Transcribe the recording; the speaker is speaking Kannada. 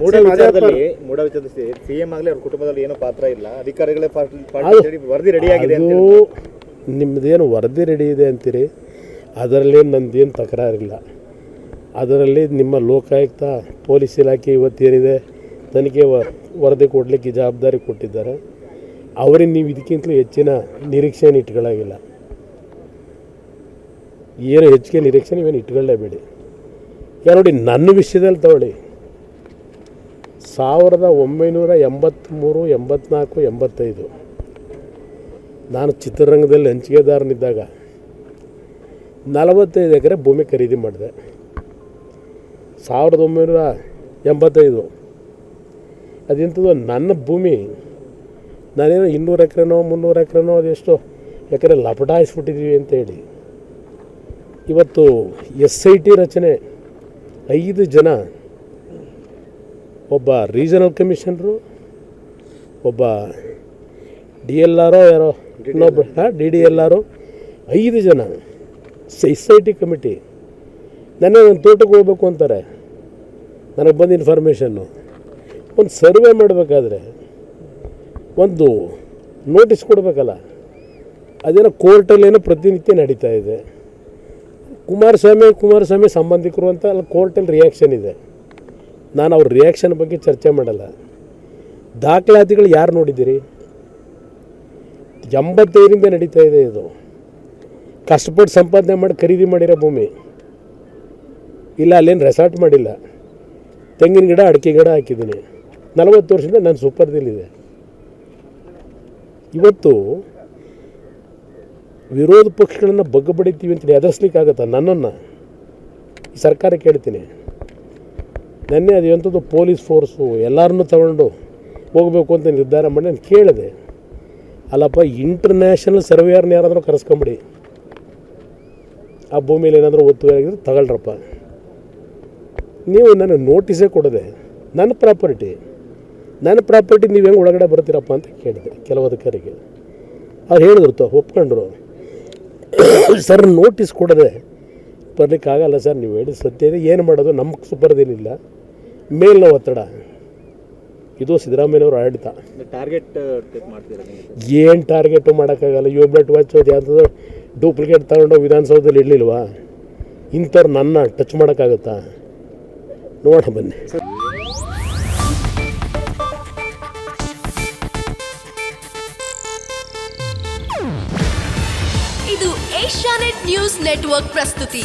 ಮೂಡ ವಿಚಾರದಲ್ಲಿ ಮೂಡ ವಿಚಾರದಲ್ಲಿ ಸಿಎಂ ಆಗಲಿ ಅವ್ರ ಕುಟುಂಬದಲ್ಲಿ ಏನೋ ಪಾತ್ರ ಇಲ್ಲ. ಅಧಿಕಾರಿಗಳೇ ಪಾರ್ಟಿ ವರದಿ ರೆಡಿ ಆಗಿದೆ ನಿಮ್ಮದೇನು ವರದಿ ರೆಡಿ ಇದೆ ಅಂತೀರಿ? ಅದರಲ್ಲಿ ನಂದೇನು ತಕರಾರಿಲ್ಲ ಅದರಲ್ಲಿ ನಿಮ್ಮ ಲೋಕಾಯುಕ್ತ ಪೊಲೀಸ್ ಇಲಾಖೆ ಇವತ್ತೇನಿದೆ ತನಿಖೆ ವರದಿ ಕೊಡಲಿಕ್ಕೆ ಜವಾಬ್ದಾರಿ ಕೊಟ್ಟಿದ್ದಾರೆ. ಅವರಿಗೆ ನೀವು ಇದಕ್ಕಿಂತಲೂ ಹೆಚ್ಚಿನ ನಿರೀಕ್ಷೆಯನ್ನು ಇಟ್ಕೊಳ್ಳಾಗಿಲ್ಲ ಏನು ಹೆಚ್ಚಿಗೆ ನಿರೀಕ್ಷೆ ನೀವೇನು ಇಟ್ಕೊಳ್ಳೇಬೇಡಿ ಈಗ ನೋಡಿ ನನ್ನ ವಿಷಯದಲ್ಲಿ ತಗೊಳ್ಳಿ. ಸಾವಿರದ ಒಂಬೈನೂರ ಎಂಬತ್ತ್ಮೂರು ಎಂಬತ್ನಾಲ್ಕು, ಎಂಬತ್ತೈದು. ನಾನು ಚಿತ್ರರಂಗದಲ್ಲಿ ಹಂಚಿಕೆದಾರನಿದ್ದಾಗ ನಲವತ್ತೈದು ಎಕರೆ ಭೂಮಿ ಖರೀದಿ ಮಾಡಿದೆ. ಸಾವಿರದ ಒಂಬೈನೂರ ಎಂಬತ್ತೈದು. ಅದೆಂಥದ್ದು ನನ್ನ ಭೂಮಿ, ನಾನೇನು ಇನ್ನೂರು ಎಕರೆನೋ, ಮುನ್ನೂರು ಎಕರೆನೋ, ಅದೆಷ್ಟೋ ಎಕರೆ ಲಪಟಾಯಿಸ್ಬಿಟ್ಟಿದ್ದೀವಿ ಅಂತ ಹೇಳಿ. ಇವತ್ತು ಎಸ್ ಐ ಟಿ ರಚನೆ ಐದು ಜನ ಒಬ್ಬ ರೀಜನಲ್ ಕಮಿಷನರು, ಒಬ್ಬ ಡಿ ಎಲ್ ಆರೋ ಯಾರೋ ಹಾಂ, ಡಿ ಡಿ ಎಲ್ ಆರು ಐದು ಜನ ಸೊಸೈಟಿ ಕಮಿಟಿ ನನ್ನ ಒಂದು ತೋಟಕ್ಕೆ ಹೋಗ್ಬೇಕು ಅಂತಾರೆ. ನನಗೆ ಬಂದ ಇನ್ಫಾರ್ಮೇಷನ್ನು ಒಂದು ಸರ್ವೆ ಮಾಡಬೇಕಾದ್ರೆ ಒಂದು ನೋಟಿಸ್ ಕೊಡಬೇಕಲ್ಲ. ಅದೇನೋ ಕೋರ್ಟಲ್ಲಿ ಏನೋ ಪ್ರತಿನಿತ್ಯ ನಡೀತಾ ಇದೆ. ಕುಮಾರಸ್ವಾಮಿ ಕುಮಾರಸ್ವಾಮಿ ಸಂಬಂಧಿಕರು ಅಂತ ಅಲ್ಲಿ ಕೋರ್ಟಲ್ಲಿ ರಿಯಾಕ್ಷನ್ ಇದೆ. ನಾನು ಅವ್ರ ರಿಯಾಕ್ಷನ್ ಬಗ್ಗೆ ಚರ್ಚೆ ಮಾಡಲ್ಲ. ದಾಖಲಾತಿಗಳು ಯಾರು ನೋಡಿದ್ದೀರಿ? ಎಂಬತ್ತೈದರಿಂದ ನಡೀತಾ ಇದೆ ಇದು. ಕಷ್ಟಪಟ್ಟು ಸಂಪಾದನೆ ಮಾಡಿ ಖರೀದಿ ಮಾಡಿರೋ ಭೂಮಿ. ಇಲ್ಲ, ಅಲ್ಲೇನು ರೆಸಾರ್ಟ್ ಮಾಡಿಲ್ಲ. ತೆಂಗಿನ ಗಿಡ, ಅಡಿಕೆ ಗಿಡ ಹಾಕಿದ್ದೀನಿ. ನಲವತ್ತು ವರ್ಷದಿಂದ ನಾನು ಸೂಪರ್ದಿಲ್ಲಿದೆ ಇವತ್ತು ವಿರೋಧ ಪಕ್ಷಗಳನ್ನು ಬಗ್ಗಬಡಿತೀವಿ ಅಂತೇಳಿ ಎದುರಿಸ್ಲಿಕ್ಕಾಗತ್ತಾ ನನ್ನನ್ನು? ಸರ್ಕಾರ ಕೇಳ್ತೀನಿ. ನೆನ್ನೆ ಅದು ಎಂಥದ್ದು ಪೊಲೀಸ್ ಫೋರ್ಸು ಎಲ್ಲರನ್ನೂ ತಗೊಂಡು ಹೋಗಬೇಕು ಅಂತ ನಿರ್ಧಾರ ಮಾಡಿ ನಾನು ಕೇಳಿದೆ. ಅಲ್ಲಪ್ಪ ಇಂಟರ್ನ್ಯಾಷನಲ್ ಸರ್ವೇಯರ್ನ ಯಾರಾದರೂ ಕರೆಸ್ಕೊಂಬಿಡಿ. ಆ ಭೂಮಿಯಲ್ಲಿ ಏನಾದರೂ ಒತ್ತುವರಿ ಆಗಿದ್ರೆ ತಗೊಳ್ರಪ್ಪ. ನೀವು ನನಗೆ ನೋಟಿಸೇ ಕೊಡದೆ, ನನ್ನ ಪ್ರಾಪರ್ಟಿ ನನ್ನ ಪ್ರಾಪರ್ಟಿ ನೀವು ಹೆಂಗೆ ಒಳಗಡೆ ಬರ್ತೀರಪ್ಪ ಅಂತ ಕೇಳಿದೆ ಕೆಲವು ಅಧಿಕಾರಿಗೆ. ಅವ್ರು ಹೇಳಿದ್ರು ತ, ಒಪ್ಕೊಂಡ್ರು. ಸರ್, ನೋಟಿಸ್ ಕೊಡದೆ ಬರಲಿಕ್ಕಾಗಲ್ಲ ಸರ್, ನೀವು ಹೇಳಿ ಸತ್ಯ ಇದೆ ಏನು ಮಾಡೋದು ನಮ್ಗೆ ಸುಪರ್ದಿಲಿಲ್ಲ. ಮೇಲಿನ ಒತ್ತಡ. ಇದು ಸಿದ್ದರಾಮಯ್ಯವರು ಆಡಳಿತ. ಟಾರ್ಗೆಟ್ ಏನು ಟಾರ್ಗೆಟು ಮಾಡೋಕ್ಕಾಗಲ್ಲ. ಯೋಬ್ಲೆಟ್ ವಾಚ್ ಯಾವುದಾದ್ರು ಡೂಪ್ಲಿಕೇಟ್ ತಗೊಂಡು ವಿಧಾನಸೌಧದಲ್ಲಿ ಇಡಲಿಲ್ವಾ? ಇಂಥವ್ರು ನನ್ನ ಟಚ್ ಮಾಡೋಕ್ಕಾಗತ್ತಾ? ನೋಡ ಬನ್ನಿ. ಇದು ಏಷ್ಯಾನೆಟ್ ನ್ಯೂಸ್ ನೆಟ್ವರ್ಕ್ ಪ್ರಸ್ತುತಿ.